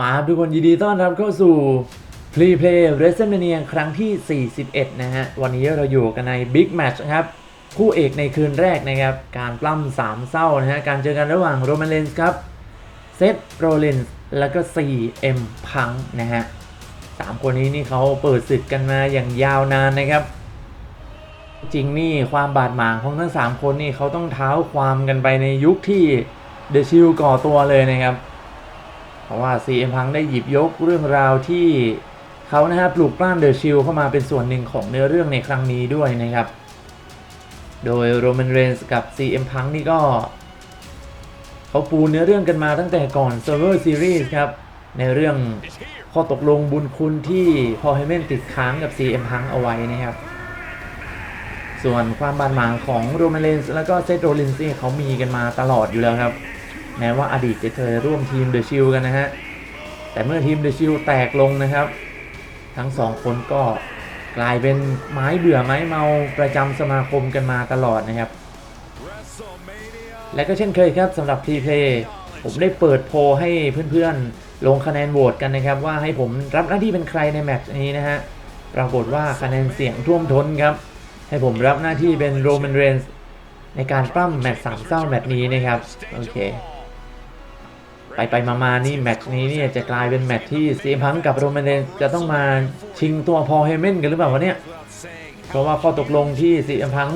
มาทุกคนยินดีต้อนรับเข้าสู่ Free Play r e s t l e m a n i a ครั้งที่ 41 นะฮะ วันนี้เราอยู่กันใน Big Match ครับ คู่เอกในคืนแรกนะครับ การปล้ำสามเศร้านะฮะ การเจอกันระหว่างโรมันเลนส์ครับ เซธโรเลนส์แล้วก็ CM พังนะฮะสามคนนี้นี่เขาเปิดศึกกันมาอย่างยาวนานนะครับ จริงนี่ความบาดหมางของทั้ง 3 คนนี่เขาต้องเท้าความกันไปในยุคที่เดชิลก่อตัวเลยนะครับ ราะว่า CM พังได้หยิบยกเรื่องราวที่เขานะฮะปลูกปล้านเดอะชิลเข้ามาเป็นส่วนหนึ่งของเนื้อเรื่องในครั้งนี้ด้วยนะครับ โดยโร m ม n นเรนส์กับ CM พังนี่ก็ เขาปูเนื้อเรื่องกันมาตั้งแต่ก่อน Server Series ครับ ในเรื่องข้อตกลงบุญคุณที่พอเฮเมนติดค้างกับ CM พังเอาไว้นะครับ ส่วนความบาดหมางของโร m มนเรนส์แล้วก็เซธโรลินส์นี่เขามีกันมาตลอดอยู่แล้วครับ แม้ว่าอดีตจะเคยร่วมทีมเดอะชิลกันนะฮะ แต่เมื่อทีมเดอะชิลแตกลงนะครับ ทั้งสองคนก็กลายเป็นไม้เบื่อไม้เมาประจำสมาคมกันมาตลอดนะครับ และก็เช่นเคยครับสำหรับพรีเพลย์ผมได้เปิดโพให้เพื่อนๆ ลงคะแนนโหวตกันนะครับ ว่าให้ผมรับหน้าที่เป็นใครในแมตช์นี้นะฮะ ปรากฏว่าคะแนนเสียงท่วมท้นครับ ให้ผมรับหน้าที่เป็นโรแมนเรนส์ในการปล้ำแมตช์สามเศร้าแมตช์นี้นะครับ โอเค ไปไปมามานี่แมตช์นี้เนี่ยจะกลายเป็นแมตช์ที่ซีพังกับโรมันเรนจะต้องมาชิงตัวพอลเฮเมนกันหรือเปล่าวะเนี่ยเพราะว่าข้อตกลงที่ซีพัง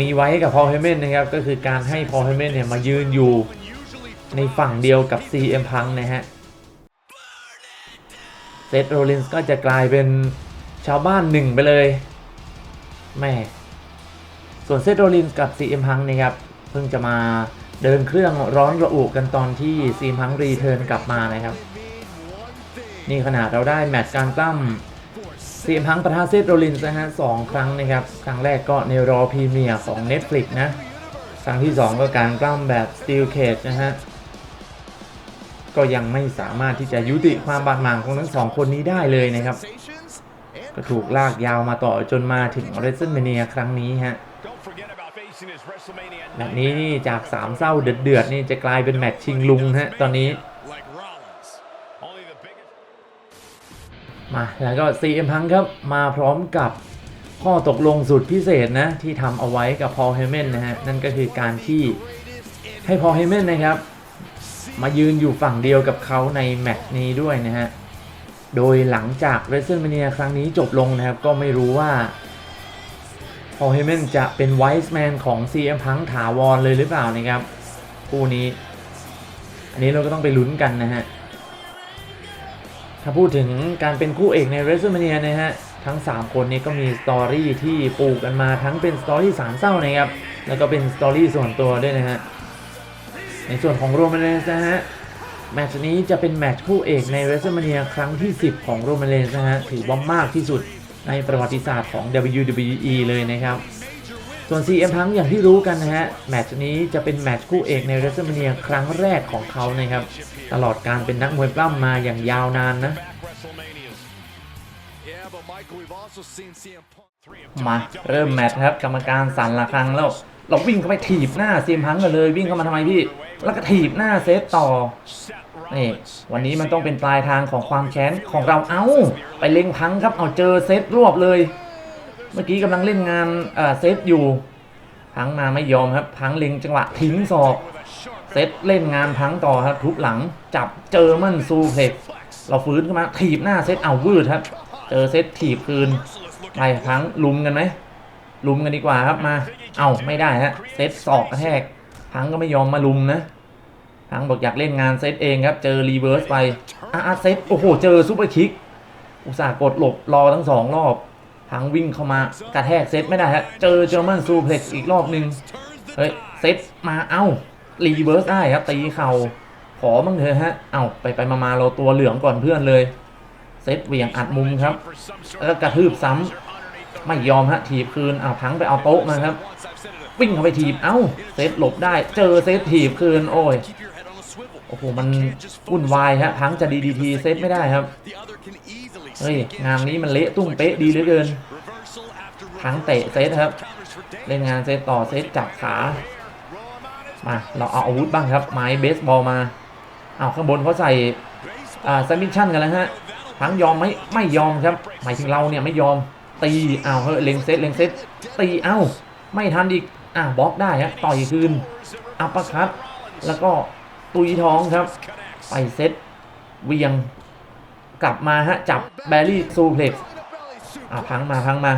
มีไว้กับพอลเฮเมนนะครับก็คือการให้พอลเฮเมนเนี่ยมายืนอยู่ในฝั่งเดียวกับ CM พังนะฮะเซธโรลินส์ก็จะกลายเป็นชาวบ้านหนึ่งไปเลยแม่ส่วนเซธโรลินส์กับ CM พังนะครับเพิ่งจะมา เดินเครื่องร้อนระอุกันตอนที่ CM พังรีเทิร์นกลับมานะครับ นี่ขนาดเราได้แมตช์การตั้ม CM พังประทะเซธโรลินส์นะฮะสองครั้งนะครับ ครั้งแรกก็ในรอพรีเมียร์ของ Netflix นะ ครั้งที่ 2 ก็การกล้ำแบบ Steel Cage นะฮะ ก็ยังไม่สามารถที่จะยุติความบาดหมางของทั้งสองคนนี้ได้เลยนะครับ ก็ถูกลากยาวมาต่อจนมาถึง WrestleMania ครั้งนี้ฮะ แมตช์นี้นี่จากสามเศร้าเดือดๆนี่จะกลายเป็นแมตช์ชิงลุงฮะตอนนี้ มาแล้วก็ CM พังครับมาพร้อมกับข้อตกลงสุดพิเศษนะ ที่ทำเอาไว้กับพอลเฮเมนนะฮะ นั่นก็คือการที่ให้พอลเฮเมนนะครับ มายืนอยู่ฝั่งเดียวกับเขาในแมตช์นี้ด้วยนะฮะ โดยหลังจาก WrestleMania ครั้งนี้จบลงนะครับ ก็ไม่รู้ว่า พอลเฮเมนจะเป็นไวส์แมนของ CM พังถาวรเลยหรือเปล่านะครับคู่นี้ อันนี้เราก็ต้องไปลุ้นกันนะฮะ ถ้าพูดถึงการเป็นคู่เอกใน WrestleMania นะฮะ ทั้ง 3 คนนี้ก็มีสตอรี่ที่ปลูกกันมาทั้งเป็นสตอรี่สามเศร้านะครับ แล้วก็เป็นสตอรี่ส่วนตัวด้วยนะฮะ ในส่วนของโรมันเรนส์นะฮะแมตช์นี้จะเป็นแมตช์คู่เอกใน WrestleMania ครั้งที่ 10 ของโรมันเรนส์นะฮะถือว่ามากที่สุด ในประวัติศาสตร์ของ WWE เลยนะครับ ส่วน CM พังอย่างที่รู้กันนะฮะ แมตช์นี้จะเป็นแมตช์คู่เอกใน WrestleMania ครั้งแรกของเขานะครับ ตลอดการเป็นนักมวยปล้ำมาอย่างยาวนานนะ มาเริ่มแมตช์ครับ กรรมการสั่นละครังแล้วเราวิ่งเข้าไปถีบหน้าซีมพังกันเลย วิ่งเข้ามาทำไมพี่ แล้วก็ถีบหน้าเซฟต่อ นี่วันนี้มันต้องเป็นปลายทางของความแค้นของเราเอ้า ไปเล็งพังครับเอาเจอเซฟรวบเลย เมื่อกี้กำลังเล่นงานเอ่อเซฟอยู่ พังมาไม่ยอมครับ พังเล็งจังหวะทิ้งศอกเซตเล่นงานพังต่อครับทุบหลังจับเจอมันซูเพล็กเราฟื้นขึ้นมาถีบหน้าเซตเอาวืดครับ เจอเซตถีบคืนไปพังลุมกันไหมลุมกันดีกว่าครับมา เอาไม่ได้ฮะเซตศอกกระแทกพังก็ไม่ยอมมาลุมนะ พังบอกอยากเล่นงานเซตเองครับ เจอรีเวิร์สไปอะอะเซตโอ้โห เจอซูเปอร์คิก อุตส่าห์กดหลบรอทั้งสองรอบ พังวิ่งเข้ามากระแทกเซตไม่ได้ฮะ เจอเจอมันซูเพล็กซ์อีกรอบหนึ่งเฮ้ย เซตมาเอ้ารีเวิร์สได้ครับตีเข่าขอบ้างเถอะฮะ เอ้าไปไปมามาเราตัวเหลืองก่อนเพื่อนเลย เซตเหวี่ยงอัดมุมครับ แล้วกระทืบซ้ำไม่ยอมฮะ ถีบคืนเอาพังไปเอาโต๊ะมาครับ วิ่งเข้าไปถีบ เอ้า เซตหลบได้ เจอเซตถีบคืน โอ้ย โอ้โห มันวุ่นวายฮะพังจะดีดีทีเซตไม่ได้ครับ เฮ้ย งานนี้มันเละตุ้มเป๊ะดีเหลือเกินพังเตะเซตครับ เล่นงานเซตต่อเซตจับขา มาเราเอาอาวุธบ้างครับ ไม้เบสบอลมาเอาข้างบนเขาใส่อ่าซัมมิชชั่นกันแล้วฮะพังยอมไหมไม่ยอมครับ หมายถึงเราเนี่ยไม่ยอมตีเอาเฮ้ยเล็งเซตเล็งเซตตีเอ้าไม่ทันอีกอะบล็อกได้ฮะต่อยคืนอัปเปอร์คัตแล้วก็ ตุยท้องครับ ไปเซตเวียงกลับมาฮะ จับแบรี่ซูเพล็กซ์อะพังมาพังมา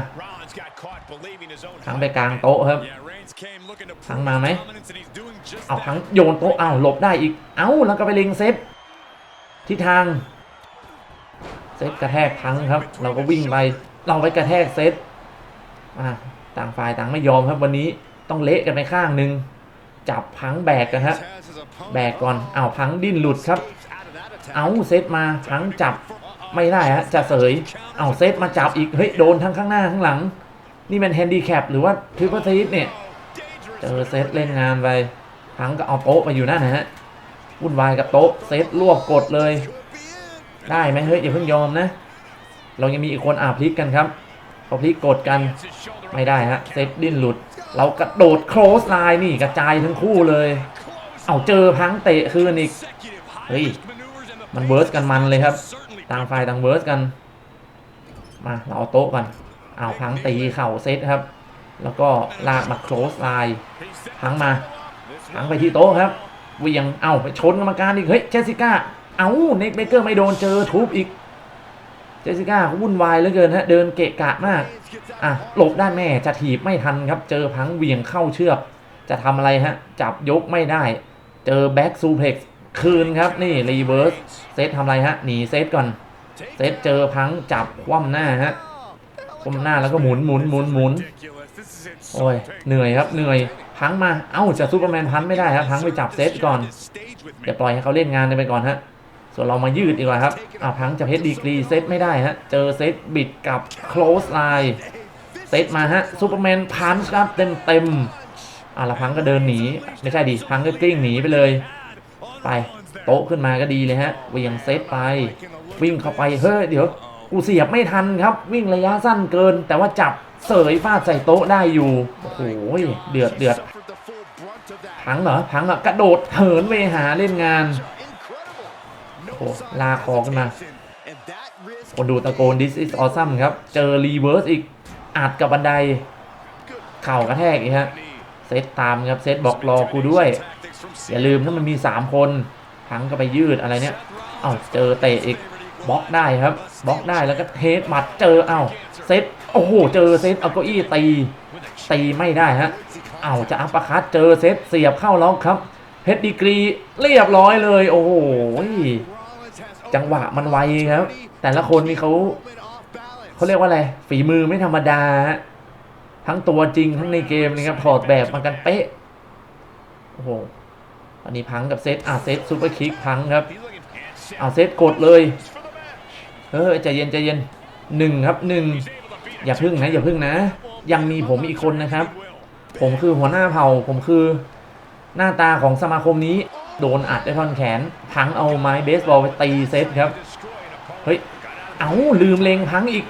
พังไปกลางโต๊ะครับพังมาไหมเอาพังโยนโต๊ะเอาหลบได้อีก เอาแล้วก็ไปเล็งเซตทิศทางเซตกระแทกพังครับ เราก็วิ่งไปเราไปกระแทกเซตอะต่างฝ่ายต่างไม่ยอมครับวันนี้ต้องเละกันไปข้างหนึ่งจับพังแบกกันฮะ แบกก่อนเอาพังดิ้นหลุดครับ เอาเซตมาพังจับไม่ได้ฮะจะเสยเอาเซตมาจับอีกเฮ้ยโดนทั้งข้างหน้าข้างหลัง นี่มันแฮนดี้แคปหรือว่าทริปเปอร์ทีสเนี่ยเจอเซตเล่นงานไปพังก็เอาโต๊ะไปอยู่นั่นนะฮะวุ่นวายกับโต๊ะเซตรวบกดเลย ได้ไหมเฮ้ยอย่าเพิ่งยอมนะ เรายังมีอีกคนอาพลิกกันครับพอพลิกกดกันไม่ได้ฮะเซตดิ้นหลุด เรากระโดดโครสไลน์นี่กระจายทั้งคู่เลย เอาเจอพังเตะคืนอีก เฮ้ย มันเวิร์สกันมันเลยครับ ต่างฝ่ายต่างเวิร์สกัน มาเราเอาโต๊ะก่อนเอาพังตีเข่าเซตครับ แล้วก็ลากมาโครสไลน์พังมาพังไปที่โต๊ะครับเวียงเอาไปชนกรรมการอีก เฮ้ยเจสสิก้า เอาเน็กเบเกอร์ไม่โดนเจอทุบอีก เจสสิก้าวุ่นวายเหลือเกินฮะ เดินเกะกะมาก อะหลบได้แม่จะถีบไม่ทันครับ เจอพังเวียงเข้าเชือก จะทำอะไรฮะ จับยกไม่ได้ เจอแบ็กซูเพล็กซ์คืนครับ นี่รีเวิร์สเซตทำอะไรฮะ หนีเซตก่อน เซตเจอพังจับคว่ำหน้าฮะคว่ำหน้าแล้วก็หมุนหมุนหมุนหมุนโอ้ยเหนื่อยครับเหนื่อยพังมา เอ้าจะซูเปอร์แมนพันไม่ได้ครับพังไปจับเซตก่อนเดี๋ยวปล่อยให้เขาเล่นงานไปก่อนฮะส่วนเรามายืดดีกว่าครับอ่าพังจะเพชรดีกรีเซตไม่ได้ฮะ เจอเซตบิดกับ close line เซตมาฮะซูเปอร์แมนพันครับเต็มเต็ม อ่าล้วพังก็เดินหนี ไม่ใช่ดิพังก็กลิ้งหนีไปเลย ไปโต๊ะขึ้นมาก็ดีเลยฮะเวียงเซตไป วิ่งเข้าไปเฮ้ยเดี๋ยวกูเสียบไม่ทันครับ วิ่งระยะสั้นเกิน แต่ว่าจับเสยฟาดใส่โต๊ะได้อยู่โอ้โหเดือดเดือดพังเหรอพังอะกระโดดเหินไปหาเล่นงานโอ้โหลาคอขึ้นมาคนดูตะโกน this is awesome ครับ เจอรีเวิร์สอีกอัดกับบันได เข่ากระแทกอีกฮะ เซตตามครับเซตบอกรอกูด้วย อย่าลืมถ้ามันมี 3 คนพังก็ไปยืดอะไรเนี่ย เอ้าเจอเตะอีกบล็อกได้ครับบล็อกได้แล้วก็เทสหมัดเจอเอ้าเซตโอ้โหเจอเซตเอาเก้าอี้ตีตีไม่ได้ฮะเอ้าจะอัปปอร์คัตเจอเซตเสียบเข้าล็อกครับเพชรดีกรีเรียบร้อยเลย โอ้โหจังหวะมันไวครับ แต่ละคนนี่เขาเขาเรียกว่าอะไร ฝีมือไม่ธรรมดาฮะ ทั้งตัวจริงทั้งในเกมนะครับถอดแบบมากันเป๊ะ โอ้โห อันนี้พังกับเซตอะเซตซูเปอร์คิกพังครับเอาเซตกดเลย เออใจเย็นใจเย็นหนึ่งครับหนึ่งอย่าพึ่งนะอย่าพึ่งนะ ยังมีผมอีกคนนะครับ ผมคือหัวหน้าเผ่า ผมคือหน้าตาของสมาคมนี้ โดนอัดด้วยท่อนแขน พังเอาไม้เบสบอลไปตีเซตครับ เฮ้ย เอาลืมเลงพังอีก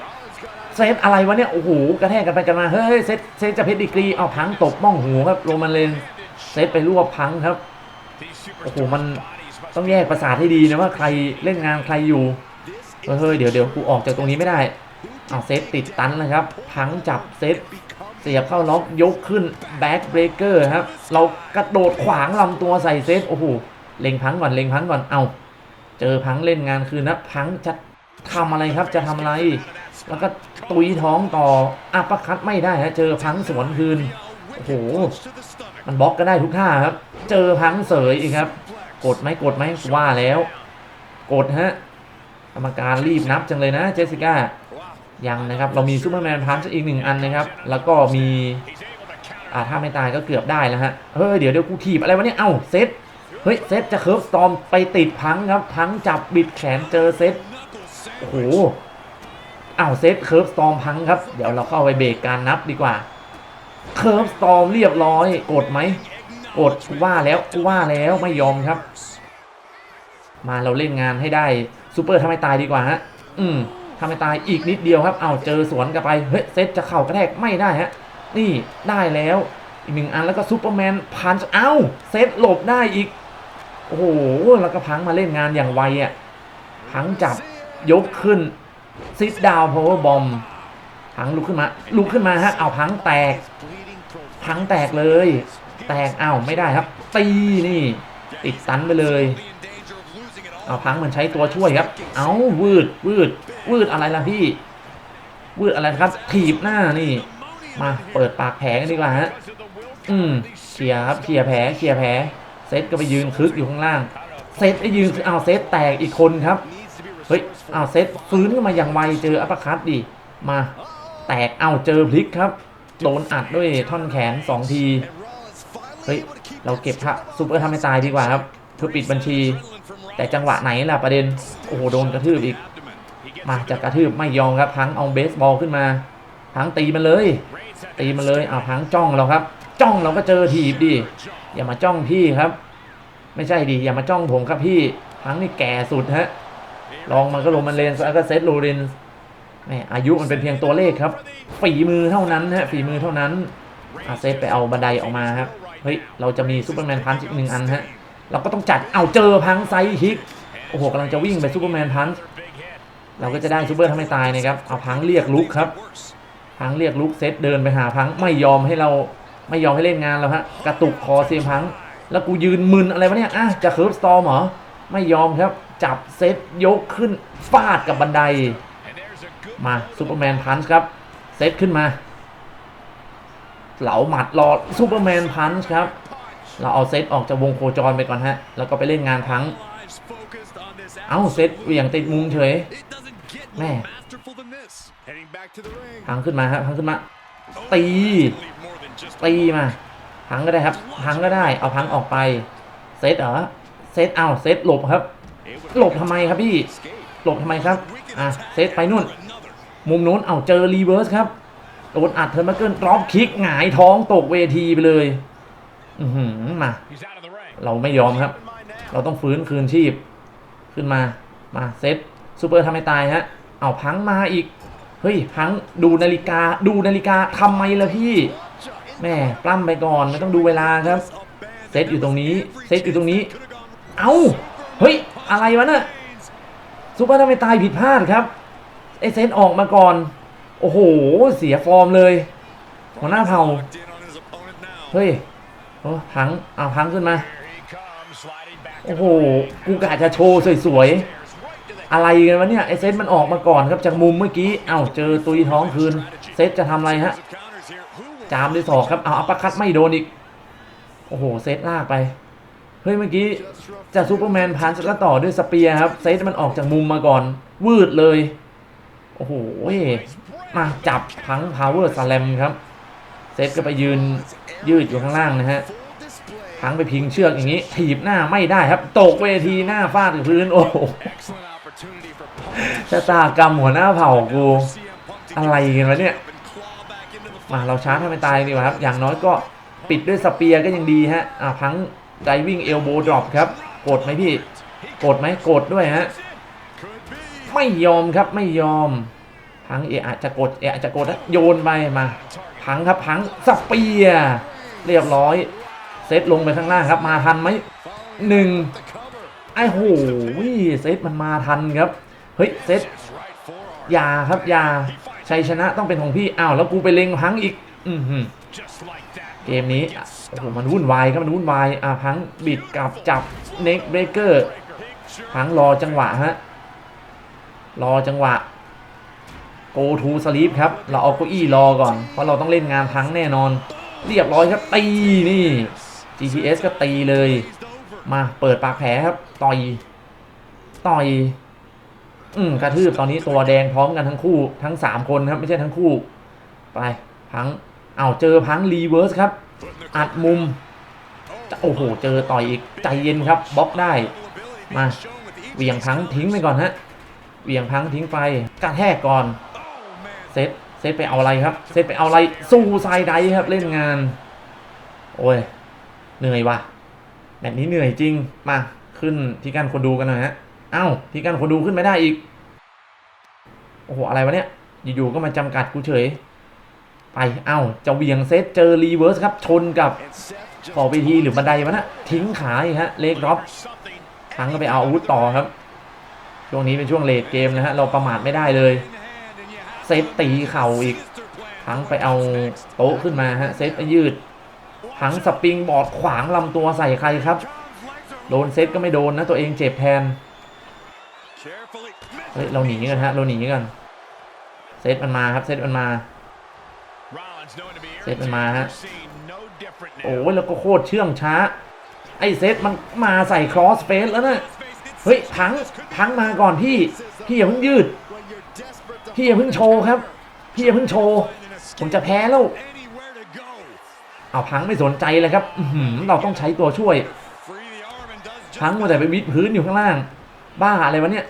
เซตอะไรวะเนี่ย โอ้โห กระแทกกันไปกันมา เฮ้ยเซตเซตจะเพชรดีกรี เอาพังตกบ้องหูครับ โรมันเลนเซตไปรวบพังครับ โอ้โห มันต้องแยกประสาทให้ดีนะว่าใครเล่นงานใครอยู่ เฮ้ยเดี๋ยวเดี๋ยวกูออกจากตรงนี้ไม่ได้เอาเซตติดตันเลยครับ พังจับเซตเสียบเข้าล็อกยกขึ้นแบ็กเบรกเกอร์ครับ เรากระโดดขวางลำตัวใส่เซตโอ้โห เล็งพังก่อนเล็งพังก่อน เอา เจอพังเล่นงานคืนนะ พังจะทำอะไรครับ จะทำอะไร แล้วก็ตุยท้องต่ออัปคัดไม่ได้ฮะเจอพังสวนคืนโอ้โหมันบล็อกก็ได้ทุกท่าครับ เจอพังเสยอีกครับ กดไหมกดไหมว่าแล้ว กดฮะกรรมการรีบนับจังเลยนะเจสสิก้ายังนะครับ เรามีซูเปอร์แมนพันช์อีกหนึ่งอันนะครับ แล้วก็มีอ่าถ้าไม่ตายก็เกือบได้แล้วฮะเฮ้ยเดี๋ยวเดี๋ยวกูถีบอะไรวะเนี่ยเอ้าเซตเฮ้ยเซตจะเคิร์ฟตอมไปติดพังครับ พังจับบิดแขนเจอเซตโอ้โห อ้าเซตเคิร์ฟสตอมพังครับ เดี๋ยวเราเข้าไปเบรกการนับดีกว่าเคิร์ฟสตอมเรียบร้อยกดไหมกดว่าแล้วว่าแล้วไม่ยอมครับ มาเราเล่นงานให้ได้ซูเปอร์ทำไมตายดีกว่าฮะอืมทำไมตายอีกนิดเดียวครับเอาเจอสวนกลับไปเฮ้ยเซตจะเข่ากระแทกไม่ได้ฮะนี่ได้แล้วอีกหนึ่งอันแล้วก็ซูเปอร์แมนพันเอ้าเซตหลบได้อีกโอ้โหแล้วก็พังมาเล่นงานอย่างไวอะพังจับยกขึ้น ซิดดาวพาวเวอร์บอมพังลุกขึ้นมา ลุกขึ้นมาฮะ เอาพังแตก พังแตกเลย แตกอ้าวไม่ได้ครับ ตีนี่ ติดสันไปเลย เอาพังเหมือนใช้ตัวช่วยครับ เอาวืดวืดวืดอะไรล่ะพี่วืดอะไรครับ ถีบหน้านี่ มาเปิดปากแผลกันดีกว่าฮะ อืมเคลียครับเคลียแผลเคลียแผลเซตก็ไปยืนคึกอยู่ข้างล่าง เซตไอ้ยืนเอาเซตแตกอีกคนครับ ฮ้ยเอาเซตฟื้นขึ้นมาอย่างไวเจออัปคัตดิมาแตกเอาเจอพลิกครับ โดนอัดด้วยท่อนแขนสองทีเฮ้ยเราเก็บพระซูเปอร์ทำให้ตายดีกว่าครับเพื่อปิดบัญชี แต่จังหวะไหนล่ะประเด็นโอ้โหโดนกระทืบอีก มาจากกระทืบไม่ยอมครับพังเอาเบสบอลขึ้นมาพังตีมันเลย ตีมันเลยเอาพังจ้องเราครับ จ้องเราก็เจอถีบดิอย่ามาจ้องพี่ครับ ไม่ใช่ดิอย่ามาจ้องผมครับพี่พังนี่แก่สุดฮะ ลองมันก็โรมันเลนส์แล้วก็เซตโรเรนส์แหมอายุมันเป็นเพียงตัวเลขครับ ฝีมือเท่านั้นฮะฝีมือเท่านั้นอาเซตไปเอาบันไดออกมาครับเฮ้ยเราจะมีซูเปอร์แมนพันช์อีกหนึ่งอันฮะเราก็ต้องจัดเอาเจอพังไซฮิกโอ้โหกำลังจะวิ่งไปซูเปอร์แมนพันช์เราก็จะได้ซูเปอร์ทำให้ตายนะครับเอาพังเรียกลุกครับพังเรียกลุกเซตเดินไปหาพังไม่ยอมให้เราไม่ยอมให้เล่นงานเราฮะกระตุกคอเซียมพัง แล้วกูยืนมึนอะไรวะเนี่ยอะจะเคิร์ฟสตอร์มเหรอ ไม่ยอมครับ จับเซตยกขึ้นฟาดกับบันได มาซูเปอร์แมนพันช์ครับ เซตขึ้นมา เหลาหมัดรอซูเปอร์แมนพันช์ครับ เราเอาเซตออกจากวงโคจรไปก่อนฮะ แล้วก็ไปเล่นงานพัง เอ้าเซตเหวี่ยงติดมุมเฉย แม่พังขึ้นมาฮะพังขึ้นมา ตี ตีมาพังก็ได้ครับพังก็ได้ เอาพังออกไป เซตเหรอ เซตเอาเซตหลบครับ หลบทำไมครับพี่ หลบทำไมครับ อะเซตไปนู่น มุมนู้นเอาเจอรีเวิร์สครับ โดนอัดเทอร์มาเกิลดรอปคิกหงายท้องตกเวทีไปเลย อือหือมา เราไม่ยอมครับ เราต้องฟื้นคืนชีพ ขึ้นมา มาเซตซูเปอร์ทำให้ตายฮะ เอาพังมาอีก เฮ้ยพังดูนาฬิกา ดูนาฬิกาทำไมล่ะพี่ แม่ปล้ำไปก่อนไม่ต้องดูเวลาครับ เซตอยู่ตรงนี้ เซตอยู่ตรงนี้ เอา เฮ้ย อะไรวะเนี่ยซูเปอร์ทำให้ตายผิดพลาดครับ ไอเซตออกมาก่อน โอ้โห เสียฟอร์มเลย หัวหน้าเผาเฮ้ยโอ้พังเอาพังขึ้นมา โอ้โห กูกะจะโชว์สวยๆ อะไรกันวะเนี่ย ไอเซตมันออกมาก่อนครับจากมุมเมื่อกี้ เอ้าเจอตุยท้องคืน เซตจะทำอะไรฮะ จามด้วยศอกครับ เอาอัปคัตไม่โดนอีก โอ้โห เซตลากไป เฮ้ยเมื่อกี้จะซูเปอร์แมนพันแล้วต่อด้วยสเปียร์ครับเซตมันออกจากมุมมาก่อน วืดเลย โอ้โหมาจับพังพาวเวอร์สแลมครับ เซตก็ไปยืนยืดอยู่ข้างล่างนะฮะพังไปพิงเชือกอย่างนี้ ถีบหน้าไม่ได้ครับ ตกเวทีหน้าฟาดกับพื้นโอ้โหชะตากรรมหัวหน้าเผ่ากูอะไรกันวะเนี่ยมาเราชาร์จให้มันตายดีกว่าครับ อย่างน้อยก็ปิดด้วยสเปียร์ก็ยังดีฮะอ่าพัง ไดวิ่งเอลโบดรอปครับกดไหมพี่กดไหมกดด้วยฮะไม่ยอมครับไม่ยอม พังเอะอาจจะกดเอะอาจจะกดนะโยนไปมาพังครับพังสเปียเรียบร้อยเซตลงไปข้างล่างครับ มาทันไหมหนึ่งไอ้โหเซตมันมาทันครับ เฮ้ยเซตยาครับยาชัยชนะต้องเป็นของพี่อ้าวแล้วกูไปเล็งพังอีก อือหือ เกมนี้โอ้โหมันวุ่นวายครับมันวุ่นวายอ่าพังบิดกลับจับเน็กเบรกเกอร์พังรอจังหวะฮะรอจังหวะ go to sleep ครับ เราเอาเก้าอี้รอก่อน เพราะเราต้องเล่นงานพังแน่นอน เรียบร้อยครับ ตีนี่ GPS ก็ตีเลย มาเปิดปากแผลครับ ต่อย ต่อย อืมกระทืบตอนนี้ตัวแดงพร้อมกันทั้งคู่ทั้งสามคนครับ ไม่ใช่ทั้งคู่ ไปพัง เอาเจอพังรีเวิร์สครับ อัดมุม โอ้โห เจอต่อยอีกใจเย็นครับบล็อกได้มาเวียงพังทิ้งไปก่อนฮะเวียงพังทิ้งไปกระแทกก่อนเซตเซตไปเอาอะไรครับ เซตไปเอาอะไรสู้ไซด์ไดครับเล่นงาน โอ้ยเหนื่อยว่ะแบบนี้เหนื่อยจริงมาขึ้นที่กันคนดูกันหน่อยฮะเอ้าที่กันคนดูขึ้นไม่ได้อีกโอ้โหอะไรวะเนี่ยอยู่ๆก็มาจำกัดกูเฉย ไปเอ้าจะเวียงเซตเจอรีเวิร์สครับ ชนกับขอบเวทีหรือบันไดวะนะทิ้งขาอีกฮะเลกรอปพังก็ไปเอาอาวุธต่อครับ ช่วงนี้เป็นช่วงเลดเกมนะฮะเราประมาทไม่ได้เลย เซตตีเข่าอีกพังไปเอาโต๊ะขึ้นมาฮะเซตไปยืดพังสปริงบอร์ดขวางลำตัวใส่ใครครับ โดนเซตก็ไม่โดนนะตัวเองเจ็บแทนเฮ้ยเราหนีกันฮะเราหนีกันเซตมันมาครับเซตมันมา เซตมันมาฮะโอ้ยแล้วก็โคตรเชื่องช้า ไอ้เซตมันมาใส่ครอสเฟสแล้วนะเฮ้ยพังพังมาก่อนพี่พี่อย่าเพิ่งยืด พี่อย่าเพิ่งโชว์ครับ พี่อย่าเพิ่งโชว์ผมจะแพ้แล้วเอาพังไม่สนใจเลยครับอื้อหือเราต้องใช้ตัวช่วย พังมาแต่ไปวิดพื้นอยู่ข้างล่าง บ้าอะไรวะเนี่ย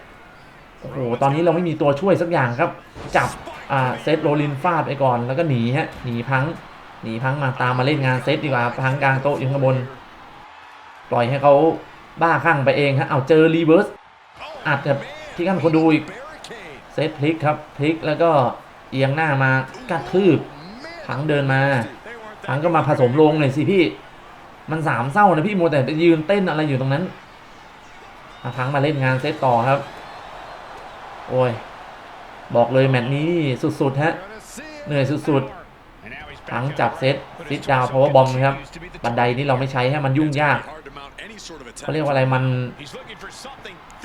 โอ้โห ตอนนี้เราไม่มีตัวช่วยสักอย่างครับ จับ อ่าเซตโรลินฟาดไปก่อนแล้วก็หนีฮะหนีพังหนีพังมาตามมาเล่นงานเซตดีกว่าพังกลางโต๊ะอยู่ข้างบน ปล่อยให้เขาบ้าคลั่งไปเองฮะเอาเจอรีเวิร์สอัดกับที่ขั้นคนดูอีกเซตพลิกครับพลิกแล้วก็เอียงหน้ามากระทืบพังเดินมาพังก็มาผสมลงหน่อยสิพี่มันสามเศร้านะพี่มัวแต่ไปยืนเต้นอะไรอยู่ตรงนั้นพังมาเล่นงานเซตต่อครับ โอ้ย บอกเลยแมตช์นี้สุดๆฮะเหนื่อยสุดๆพังจับเซตซิดดาวเพราวเวอร์บอมครับ บันไดนี้เราไม่ใช้ให้มันยุ่งยากเขาเรียกว่าอะไรมัน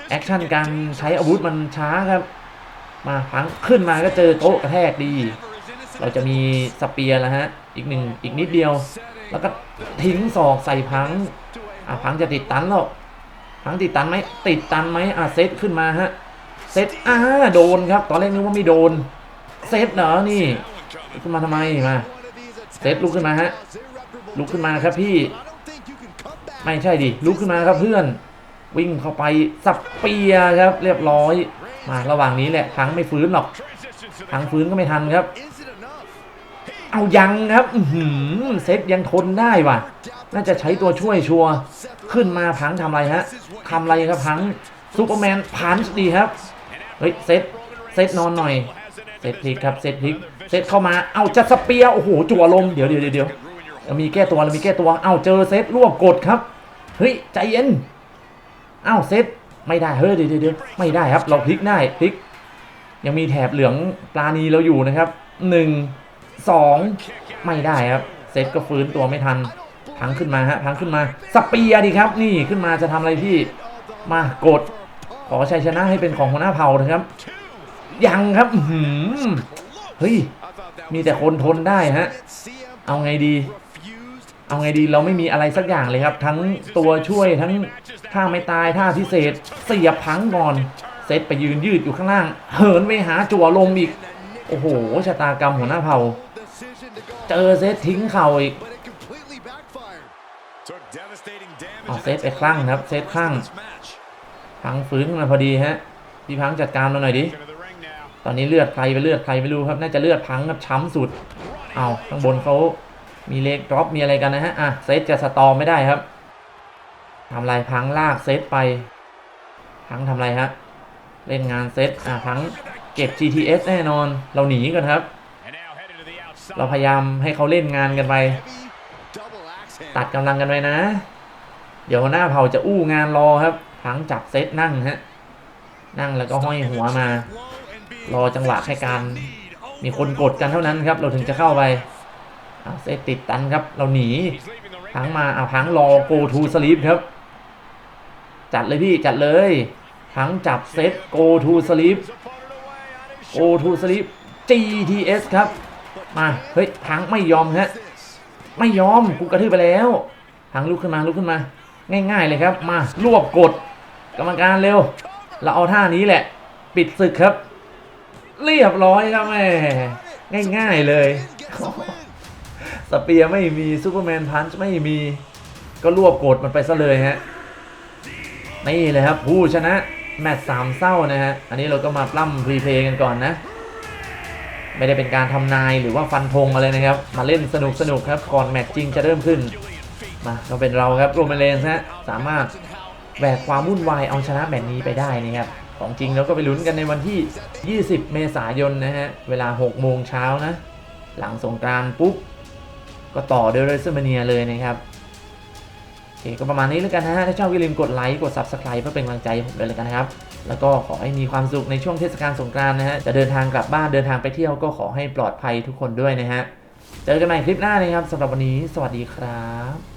แอคชั่นการใช้อาวุธมันช้าครับ มาพังขึ้นมาก็เจอโต๊ะกระแทกดี เราจะมีสเปียร์แล้วฮะ อีกหนึ่งอีกนิดเดียว แล้วก็ทิ้งศอกใส่พังอะพังจะติดตันแล้วพังติดตันไหมติดตันไหมอะเซตขึ้นมาฮะ ซตอ่าโดนครับ ตอนแรกนึกว่าไม่โดน เซตเหรอนี่ขึ้นมาทำไมมาเซตลุกขึ้นมาฮะลุกขึ้นมาครับพี่ ไม่ใช่ดิลุกขึ้นมาครับเพื่อน วิ่งเข้าไปสับเปียครับ เรียบร้อย มาระหว่างนี้แหละพังไม่ฟื้นหรอกพังฟื้นก็ไม่ทันครับ เอายังครับอืเซตยังทนได้ว่ะ น่าจะใช้ตัวช่วยชัวร์ขึ้นมาพังทำอะไรฮะทำอะไรครับพังซูเปอร์แมนพันช์ดีครับ เฮ้ยเซตเซตนอนหน่อยเซตพลิกครับเซตพลิกเซตเข้ามาเอาจะสเปียโอ้โหจั่วลมเดี๋ยวเดี๋ยวเดี๋ยวมีแก้ตัวเรามีแก้ตัวเอาเจอเซตรวบกดครับเฮ้ยใจเย็นเอ้าเซตไม่ได้เฮ้ยเดี๋ยวเดี๋ยวไม่ได้ครับ เราพลิกได้พลิก ยังมีแถบเหลืองปลานีเราอยู่นะครับหนึ่งสองไม่ได้ครับเซตก็ฟื้นตัวไม่ทันพังขึ้นมาฮะพังขึ้นมาสเปียดีครับ นี่ขึ้นมาจะทำอะไรพี่มากด ขอชัยชนะให้เป็นของหัวหน้าเผ่านะครับ ยังครับอื้อหือเฮ้ย มีแต่คนทนได้ฮะ เอาไงดี เอาไงดีเราไม่มีอะไรสักอย่างเลยครับ ทั้งตัวช่วยทั้งท่าไม่ตายท่าพิเศษ เสียบพังก่อน เซตไปยืนยืดอยู่ข้างล่าง เหินไปหาจั่วลมอีก โอ้โหชะตากรรมหัวหน้าเผ่า เจอเซตทิ้งเข่าอีกเอาเซตไปคลั่งครับ เซตคลั่ง พังฟื้นขึ้นมาพอดีฮะพี่พังจัดการเราหน่อยดิตอนนี้เลือดใครไปเลือดใครไม่รู้ครับน่าจะเลือดพังครับช้ำสุดเอาข้างบนเขามีเล็กดรอปมีอะไรกันนะฮะอะเซตจะสตอมไม่ได้ครับทำไรพังลากเซตไปพังทำไรฮะเล่นงานเซตอะพังเก็บ GTS แน่นอนเราหนีกันครับ เราพยายามให้เขาเล่นงานกันไป ตัดกำลังกันไปนะ เดี๋ยวหัวหน้าเผ่าจะอู้งานรอครับ พังจับเซตนั่งฮะ นั่งแล้วก็ห้อยหัวมา รอจังหวะให้การมีคนกดกันเท่านั้นครับ เราถึงจะเข้าไปเอาเซตติดตันครับ เราหนีพังมาเอาพังรอ go to sleep ครับ จัดเลยพี่จัดเลยพังจับเซต go to sleep go to sleep GTS ครับ มาเฮ้ยพังไม่ยอมฮะไม่ยอมกูกระทืบไปแล้วพังลุกขึ้นมาลุกขึ้นมา ง่าย ๆ เลยครับ มารวบกด กรรมการเร็ว เราเอาท่านี้แหละ ปิดศึกครับ เรียบร้อยครับแม่ง่าย ๆเลย สเปียไม่มีซูเปอร์แมนพันช์ไม่มี ก็รวบกดมันไปซะเลยฮะ นี่เลยครับ ผู้ชนะ แมตช์สามเศร้านะฮะ อันนี้เราก็มาปล้ำพรีเพย์กันก่อนนะ ไม่ได้เป็นการทำนายหรือว่าฟันธงอะไรนะครับ มาเล่นสนุกสนุกๆครับ ก่อนแมตช์จริงจะเริ่มขึ้น มาก็เป็นเราครับโรเมเลนส์ฮะ สามารถ แบกความวุ่นวายเอาชนะแมตช์นี้ไปได้นะครับของจริงเราก็ไปลุ้นกันในวันที่ 20 เมษายนนะฮะ เวลา 6 โมงเช้านะ หลังสงกรานปุ๊บ ก็ต่อเดยวเรซเมเนียเลยนะครับโอเคก็ประมาณนี้แล้วกันนะฮะ ถ้าชอบอย่าลืมกดไลค์กด Subscribe เพื่อเป็นกำลังใจผมด้วยเลยกันนะครับ แล้วก็ขอให้มีความสุขในช่วงเทศกาลสงกรานนะฮะ จะเดินทางกลับบ้านเดินทางไปเที่ยวก็ขอให้ปลอดภัยทุกคนด้วยนะฮะ เจอกันใหม่คลิปหน้านะครับสำหรับวันนี้ สวัสดีครับ